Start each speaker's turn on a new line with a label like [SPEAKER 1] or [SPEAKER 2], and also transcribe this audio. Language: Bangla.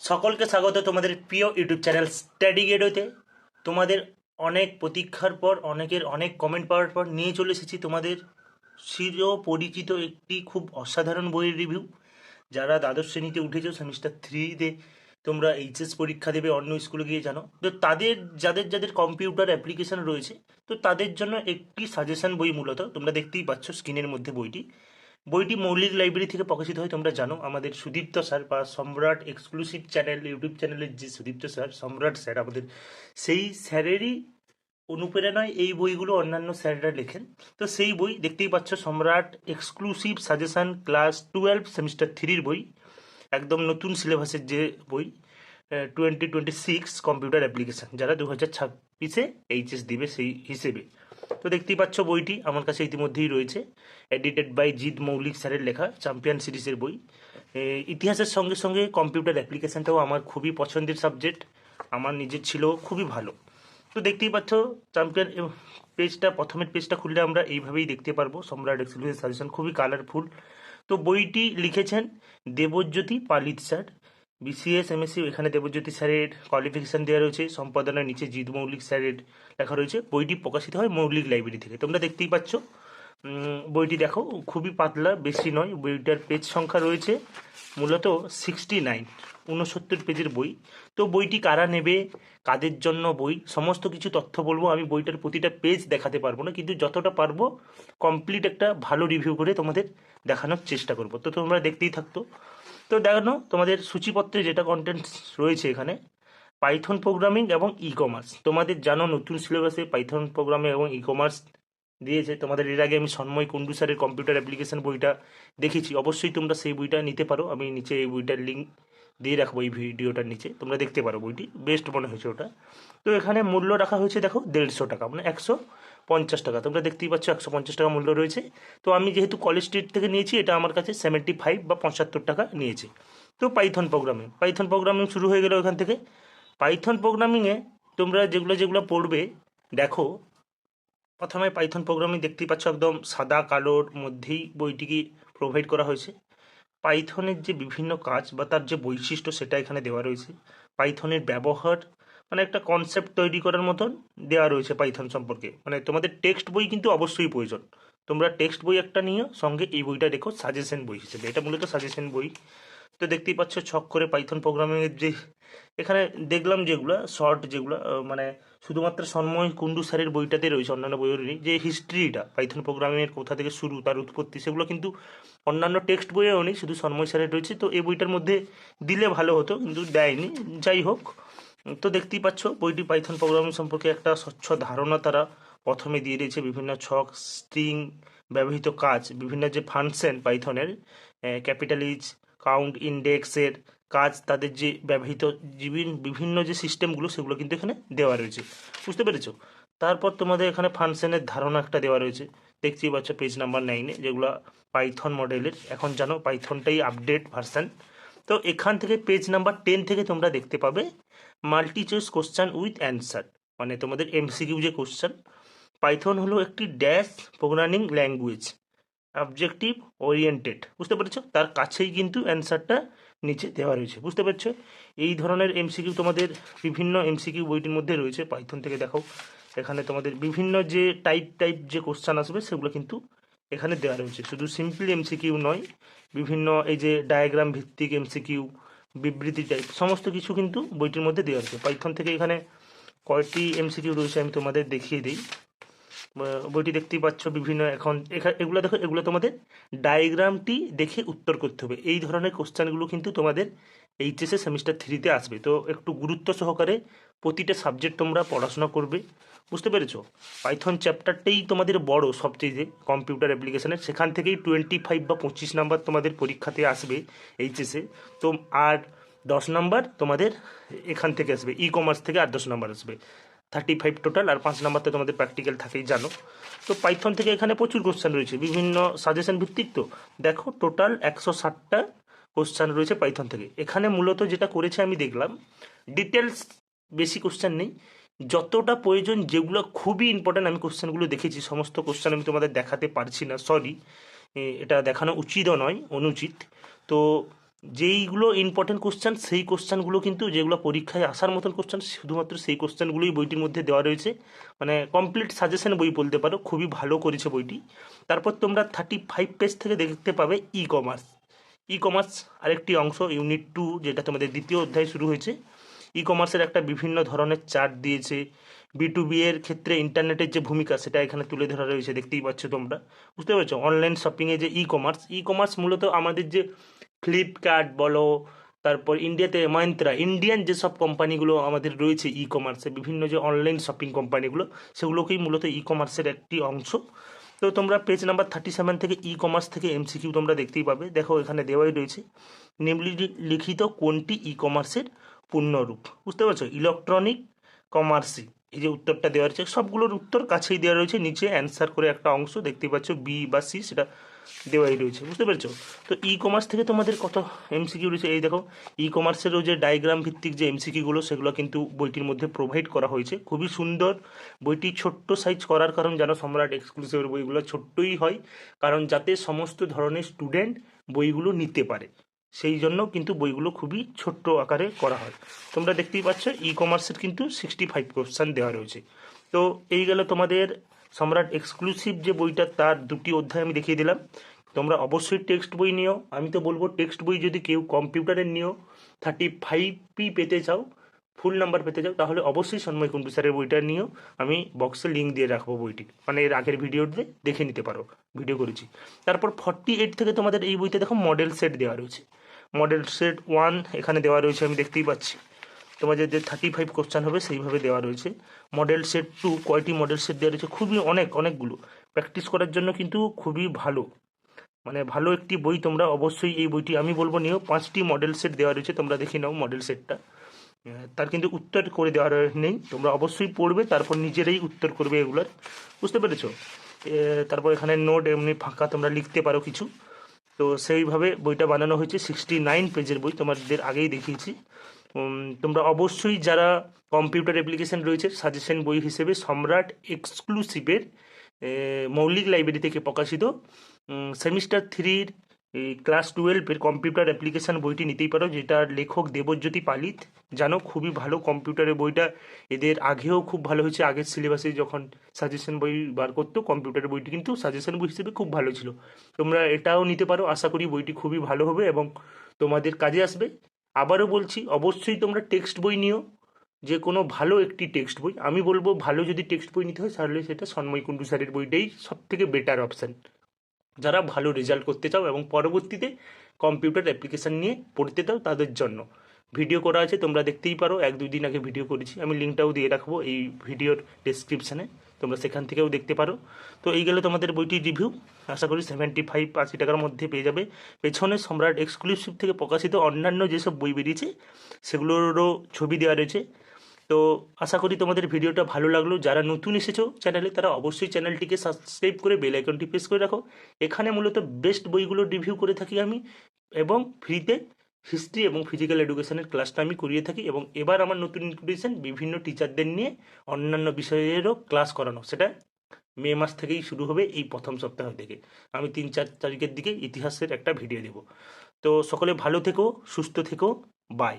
[SPEAKER 1] সকলকে স্বাগত তোমাদের প্রিয় ইউটিউব চ্যানেল স্টাডি গেডোতে তোমাদের অনেক প্রতীক্ষার পর, অনেকের অনেক কমেন্ট পাওয়ার পর নিয়ে চলে এসেছি তোমাদের চির পরিচিত একটি খুব অসাধারণ বইয়ের রিভিউ যারা দ্বাদশ শ্রেণীতে উঠেছো সেমিস্টার থ্রিতে তোমরা এইচএস পরীক্ষা দেবে, অন্য স্কুলে গিয়ে জানো। তো তাদের, যাদের যাদের কম্পিউটার অ্যাপ্লিকেশন রয়েছে, তো তাদের জন্য একটি সাজেশন বই মূলত, তোমরা দেখতেই পাচ্ছ স্ক্রিনের মধ্যে বইটি। বইটি মৌলিক লাইব্রেরি থেকে প্রকাশিত হয়, তোমরা জানো। আমাদের সুদীপ্ত স্যার বা সম্রাট এক্সক্লুসিভ চ্যানেল ইউটিউব চ্যানেলের যে সুদীপ্ত স্যার, সম্রাট স্যার আমাদের, সেই স্যারেরই অনুপ্রেরণায় এই বইগুলো অন্যান্য স্যাররা লেখেন। তো সেই বই দেখতেই পাচ্ছ, Samrat exclusive suggestion class twelve semester থ্রির বই। একদম নতুন সিলেবাসের যে বই twenty twenty six computer application যারা দু হাজার ছাব্বিশে এইচএস দিবে সেই হিসেবে। তো দেখতেই পাচ্ছ বইটি, আমার কাছে ইতিমধ্যেই রয়েছে। এডিটেড বাই জিৎ মৌলিক স্যারের লেখা চ্যাম্পিয়ন সিরিজের বই। ইতিহাসের সঙ্গে সঙ্গে কম্পিউটার অ্যাপ্লিকেশানটাও আমার খুবই পছন্দের সাবজেক্ট আমার নিজের ছিল, খুবই ভালো। তো দেখতেই পাচ্ছ চ্যাম্পিয়ন পেজটা প্রথমের পেজটা খুললে আমরা এইভাবেই দেখতে পারব। সম্রাট এক্সক্লুসিভ সাজেশন, খুবই কালারফুল তো বইটি লিখেছেন দেবজ্যোতি পালিত স্যার। বিসিএস এমএসসি এখানে দেবজ্যোতি স্যারের কোয়ালিফিকেশন দেওয়া রয়েছে সম্পাদনার নিচে জিৎ মৌলিক স্যারের লেখা রয়েছে, বইটি প্রকাশিত হয় মৌলিক লাইব্রেরি থেকে। তোমরা দেখতেই পাচ্ছ বইটি দেখো, খুবই পাতলা, বেশি নয়, বইটার পেজ সংখ্যা রয়েছে মূলত সিক্সটি নাইন উনসত্তর পেজের বই। তো বইটি কারা নেবে, কাদের জন্য বই, সমস্ত কিছু তথ্য বলব, আমি বইটার প্রতিটা পেজ দেখাতে পারব না, কিন্তু যতটা পারব কমপ্লিট একটা ভালো রিভিউ করে তোমাদের দেখানোর চেষ্টা করব। তো তোমরা দেখতেই থাকতো তো দেখানো তোমাদের সূচিপত্রে যেটা কন্টেন্ট রয়েছে এখানে পাইথন প্রোগ্রামিং এবং ই কমার্স তোমাদের জানো নতুন সিলেবাসে পাইথন প্রোগ্রামিং এবং ই কমার্স দিয়েছে। তোমাদের এর আগে আমি সন্ময় কুন্ডু স্যারের কম্পিউটার অ্যাপ্লিকেশন বইটা দেখেছি। অবশ্যই তোমরা সেই বইটা নিতে পারো। আমি নিচে এই বইটার লিঙ্ক দিয়ে রাখব এই ভিডিওটার নিচে। তোমরা দেখতে পারো বইটি। বেস্ট মনে হয়েছে ওটা। তো এখানে মূল্য রাখা হয়েছে, দেখো, দেড়শো টাকা মানে একশো পঞ্চাশ টাকা। তোমরা দেখতেই পাচ্ছ একশো পঞ্চাশ টাকা মূল্য রয়েছে। তো আমি যেহেতু কলেজ স্ট্রিট থেকে নিয়েছি, এটা আমার কাছে সেভেন্টি ফাইভ বা পঁচাত্তর টাকা নিয়েছে। তো পাইথন প্রোগ্রামিং পাইথন প্রোগ্রামিং শুরু হয়ে গেল ওখান থেকে। পাইথন প্রোগ্রামিংয়ে তোমরা যেগুলো যেগুলো পড়বে, দেখো, প্রথমে পাইথন প্রোগ্রামিং দেখতেই পাচ্ছ একদম সাদা কালোর মধ্যেই বইটিকে প্রোভাইড করা হয়েছে। পাইথনের যে বিভিন্ন কাজ বা তার যে বৈশিষ্ট্য সেটা এখানে দেওয়া রয়েছে। পাইথনের ব্যবহার মানে একটা কনসেপ্ট তৈরি করার মতন দেওয়া রয়েছে পাইথন সম্পর্কে। মানে তোমাদের টেক্সট বই কিন্তু অবশ্যই প্রয়োজন। তোমরা টেক্সট বই একটা নিও, সঙ্গে এই বইটা রেখো সাজেশন বই হিসেবে। এটা মূলত সাজেশন বই। তো দেখতেই পাচ্ছ, ছক করে পাইথন প্রোগ্রামিংয়ের যে, এখানে দেখলাম যেগুলো শর্ট যেগুলো মানে শুধুমাত্র সন্ময় কুন্ডু স্যারের বইটাতে রয়েছে, অন্যান্য বইয়ের নেই। যে হিস্ট্রিটা পাইথন প্রোগ্রামিংয়ের কোথা থেকে শুরু, তার উৎপত্তি, সেগুলো কিন্তু অন্যান্য টেক্সট বইয়েও নেই, শুধু সন্ময় স্যারের রয়েছে। তো এই বইটার মধ্যে দিলে ভালো হতো, কিন্তু দেয়নি। যাই হোক তো দেখতেই পাচ্ছ, বইটি পাইথন প্রোগ্রামিং সম্পর্কে একটা স্বচ্ছ ধারণা তারা প্রথমে দিয়ে দিয়েছে বিভিন্ন ছক স্ট্রিং ব্যবহৃত কাজ, বিভিন্ন যে ফাংশন পাইথনের ক্যাপিটালিজ কাউন্ট ইন্ডেক্সের কাজ, তাদের যে ব্যবহৃত বিভিন্ন যে সিস্টেমগুলো সেগুলো কিন্তু এখানে দেওয়া রয়েছে। বুঝতে পেরেছ? তারপর তোমাদের এখানে ফাংশনের ধারণা একটা দেওয়া রয়েছে। দেখতেই পাচ্ছ পেজ নাম্বার নাইনে যেগুলো পাইথন মডেলের এখন জানো পাইথনটাই আপডেট ভার্সন তো এখান থেকে পেজ নাম্বার টেন থেকে তোমরা দেখতে পাবে multi choice question with answer মানে তোমাদের এমসিকিউ যে কোশ্চান পাইথন হলো একটি dash programming language objective oriented বুঝতে পেরেছ? তার কাছেই কিন্তু অ্যান্সারটা নিচে দেওয়া রয়েছে, বুঝতে পারছ? এই ধরনের এমসিকিউ তোমাদের বিভিন্ন এমসিকিউ বইটির মধ্যে রয়েছে পাইথন থেকে দেখো, এখানে তোমাদের বিভিন্ন যে টাইপ টাইপ যে কোশ্চান আসবে, সেগুলো কিন্তু এখানে দেওয়া রয়েছে। শুধু সিম্পল এমসিকিউ নয়, বিভিন্ন এই যে ডায়াগ্রাম ভিত্তিক এমসিকিউ বিবৃতি টাইপ সমস্ত কিছু কিন্তু বইটির মধ্যে দেওয়া আছে। পাইথন থেকে এখানে কয়টি এমসিকিউ রয়েছে আমি তোমাদের দেখিয়ে দিই। বইটি দেখতেই পাচ্ছ বিভিন্ন এখন এখা- এগুলো দেখো, এগুলো তোমাদের ডায়াগ্রামটি দেখে উত্তর করতে হবে। এই ধরনের কোশ্চেনগুলো কিন্তু তোমাদের এইচএসএ সেমিস্টার থ্রিতে আসবে। তো একটু গুরুত্ব সহকারে প্রতিটা সাবজেক্ট তোমরা পড়াশোনা করবে। বুঝতে পেরেছ? পাইথন চ্যাপ্টারটাই তোমাদের বড় সবচেয়ে কম্পিউটার অ্যাপ্লিকেশনের সেখান থেকেই টোয়েন্টি ফাইভ বা পঁচিশ নাম্বার তোমাদের পরীক্ষাতে আসবে এইচএসএ তো আর দশ নাম্বার তোমাদের এখান থেকে আসবে। ই কমার্স থেকে আর দশ নাম্বার আসবে। থার্টি ফাইভ টোটাল আর পাঁচ নাম্বারতে তোমাদের প্র্যাকটিক্যাল থাকেই, জানো? তো পাইথন থেকে এখানে প্রচুর কোশ্চেন রয়েছে। বিভিন্ন সাজেশন ভিত্তিক তো। দেখো টোটাল একশো ষাটটা কোশ্চেন রয়েছে পাইথন থেকে। এখানে মূলত যেটা করেছে আমি দেখলাম ডিটেলস বেশি কোশ্চেন নেই। যতটা প্রয়োজন, যেগুলো খুবই ইম্পর্ট্যান্ট আমি কোশ্চেনগুলো দেখেছি, সমস্ত কোশ্চেন আমি তোমাদের দেখাতে পারছি না সরি এটা দেখানো উচিতও নয়, অনুচিত। তো যেইগুলো ইম্পর্টেন্ট কোশ্চেন সেই কোশ্চেনগুলো কিন্তু, যেগুলো পরীক্ষায় আসার মতন কোশ্চেন শুধুমাত্র সেই কোশ্চেনগুলোই বইটির মধ্যে দেওয়া রয়েছে। মানে কমপ্লিট সাজেশন বই বলতে পারো, খুবই ভালো করেছে বইটি। তারপর তোমরা থার্টি ফাইভ পেজ থেকে দেখতে পাবে ই কমার্স ই কমার্স আরেকটি অংশ ইউনিট টু যেটা তোমাদের দ্বিতীয় অধ্যায় শুরু হয়েছে। ই কমার্সের একটা বিভিন্ন ধরনের চার্ট দিয়েছে। বি টু বি এর ক্ষেত্রে ইন্টারনেটের যে ভূমিকা, সেটা এখানে তুলে ধরা রয়েছে, দেখতেই পাচ্ছ তোমরা। বুঝতে পারছ? অনলাইন শপিংয়ে যে ই কমার্স ই কমার্স মূলত আমাদের যে ফ্লিপকার্ট বলো, তারপর ইন্ডিয়াতে ময়ন্ত্রা ইন্ডিয়ান যেসব কোম্পানিগুলো আমাদের রয়েছে ই কমার্সে বিভিন্ন যে অনলাইন শপিং কোম্পানিগুলো সেগুলোকেই মূলত ই কমার্সের একটি অংশ। তো তোমরা পেজ নাম্বার থার্টি সেভেন থেকে ই কমার্স থেকে এমসিকিউ তোমরা দেখতেই পাবে। দেখো, এখানে দেওয়াই রয়েছে। নিম্নলিখিত কোনটি ই কমার্সের পূর্ণরূপ? বুঝতে পারছ? ইলেকট্রনিক কমার্সি এই যে উত্তরটা দেওয়া রয়েছে, সবগুলোর উত্তর কাছেই দেওয়া রয়েছে। নিচে অ্যান্সার করে একটা অংশ দেখতেই পাচ্ছ বি বা সি সেটা দেওয়াই রয়েছে, বুঝতে পেরেছ? তো ই কমার্স থেকে তোমাদের কত এমসিকিউ রয়েছে? এই দেখো ই কমার্সেরও যে ডায়াগ্রাম ভিত্তিক যে এমসিকিউগুলো সেগুলো কিন্তু বইটির মধ্যে প্রোভাইড করা হয়েছে। খুবই সুন্দর। বইটি ছোট্ট সাইজ করার কারণ যেন সম্রাট এক্সক্লুসিভের বইগুলো ছোট্টই হয়। কারণ যাতে সমস্ত ধরনের স্টুডেন্ট বইগুলো নিতে পারে। সেই জন্য কিন্তু বইগুলো খুবই ছোট্ট আকারে করা হয়। তোমরা দেখতেই পাচ্ছ ই কমার্সের কিন্তু সিক্সটি ফাইভ কোশ্চান দেওয়া রয়েছে। তো এই গেল তোমাদের সম্রাট এক্সক্লুসিভ যে বইটা, তার দুটি অধ্যায় আমি দেখিয়ে দিলাম। তোমরা অবশ্যই টেক্সট বই নিও। আমি তো বলব টেক্সট বই যদি কেউ কম্পিউটারের নিও থার্টি ফাইভই পেতে চাও ফুল নাম্বার পেতে চাও, তাহলে অবশ্যই সন্ময় কুণ্ডু স্যারের বইটা নিও। আমি বক্সে লিঙ্ক দিয়ে রাখব বইটি। মানে এর আগের ভিডিওতে দেখে নিতে পারো ভিডিও করেছি। তারপর ফর্টি এইট থেকে তোমাদের এই বইতে দেখো মডেল সেট দেওয়া রয়েছে। মডেল সেট ওয়ান এখানে দেওয়া রয়েছে, আমি দেখতেই পাচ্ছি। তোমাদের যে থার্টি ফাইভ কোশ্চান হবে, সেইভাবে দেওয়া রয়েছে। মডেল সেট টু কয়টি মডেল সেট দেওয়া রয়েছে, খুবই অনেক, অনেকগুলো। প্র্যাকটিস করার জন্য কিন্তু খুবই ভালো। মানে ভালো একটি বই তোমরা অবশ্যই এই বইটি, আমি বলব নিও, পাঁচটি মডেল সেট দেওয়া রয়েছে, তোমরা দেখে নাও মডেল সেটটা তার কিন্তু উত্তর করে দেওয়া নেই, তোমরা অবশ্যই পড়বে, তারপর নিজেরাই উত্তর করবে এগুলোর। বুঝতে পেরেছ? তারপর এখানে নোট এমনি ফাঁকা, তোমরা লিখতে পারো কিছু। তো সেইভাবে বইটা বানানো হয়েছে সিক্সটি নাইন পেজের বই তোমাদের আগেই দেখিয়েছি। তোমরা অবশ্যই যারা কম্পিউটার অ্যাপ্লিকেশন রয়েছে সাজেশন বই হিসেবে সম্রাট এক্সক্লুসিভের মৌলিক লাইব্রেরি থেকে প্রকাশিত সেমিস্টার থ্রির ক্লাস টুয়েলভের কম্পিউটার অ্যাপ্লিকেশন বইটি নিতেই পারো যেটার লেখক দেবজ্যোতি পালিত জানো, খুবই ভালো কম্পিউটারের বইটা। এদের আগেও খুব ভালো হয়েছে, আগের সিলেবাসে যখন সাজেশন বই বার করতো কম্পিউটারের বইটি কিন্তু সাজেশন বই হিসেবে খুব ভালো ছিল। তোমরা এটাও নিতে পারো, আশা করি বইটি খুবই ভালো হবে এবং তোমাদের কাজে আসবে। আবারও বলছি, অবশ্যই তোমরা টেক্সট বই নিও। যে কোনো ভালো একটি টেক্সট বই। আমি বলব, ভালো যদি টেক্সট বই নিতে হয়, তাহলে সেটা সন্ময় কুণ্ডু স্যারের বইটাই সব থেকে বেটার অপশান যারা ভালো রেজাল্ট করতে চাও এবং পরবর্তীতে কম্পিউটার অ্যাপ্লিকেশান নিয়ে পড়তে চাও, তাদের জন্য। ভিডিও করা আছে, তোমরা দেখতেই পারো। এক দুই দিন আগে ভিডিও করেছি। আমি লিঙ্কটাও দিয়ে রাখব এই ভিডিওর ডেসক্রিপশানে তোমরা সেখান থেকেও দেখতে পারো। তো এই গেলে তোমাদের বইটির রিভিউ আশা করি সেভেন্টি ফাইভ আশি টাকার মধ্যে পেয়ে যাবে। পেছনে সম্রাট এক্সক্লুসিভ থেকে প্রকাশিত অন্যান্য যেসব বই বেরিয়েছে, সেগুলোরও ছবি দেওয়া রয়েছে। তো আশা করি তোমাদের ভিডিওটা ভালো লাগল। যারা নতুন এসেছ চ্যানেলে তারা অবশ্যই চ্যানেলটিকে সাবস্ক্রাইব করে বেল আইকনটি প্রেস করে রাখো। এখানে মূলত বেস্ট বইগুলো রিভিউ করে থাকি আমি এবং ফ্রিতে হিস্ট্রি এবং ফিজিক্যাল এডুকেশনের ক্লাসটা আমি করিয়ে থাকি এবং এবার আমার নতুন ইনক্লুশন বিভিন্ন টিচারদের নিয়ে অন্যান্য বিষয়েরও ক্লাস করানো। সেটা মে মাস থেকেই শুরু হবে এই প্রথম সপ্তাহ থেকে। আমি তিন চার তারিখের দিকে ইতিহাসের একটা ভিডিও দেব। তো সকলে ভালো থেকো, সুস্থ থেকো বাই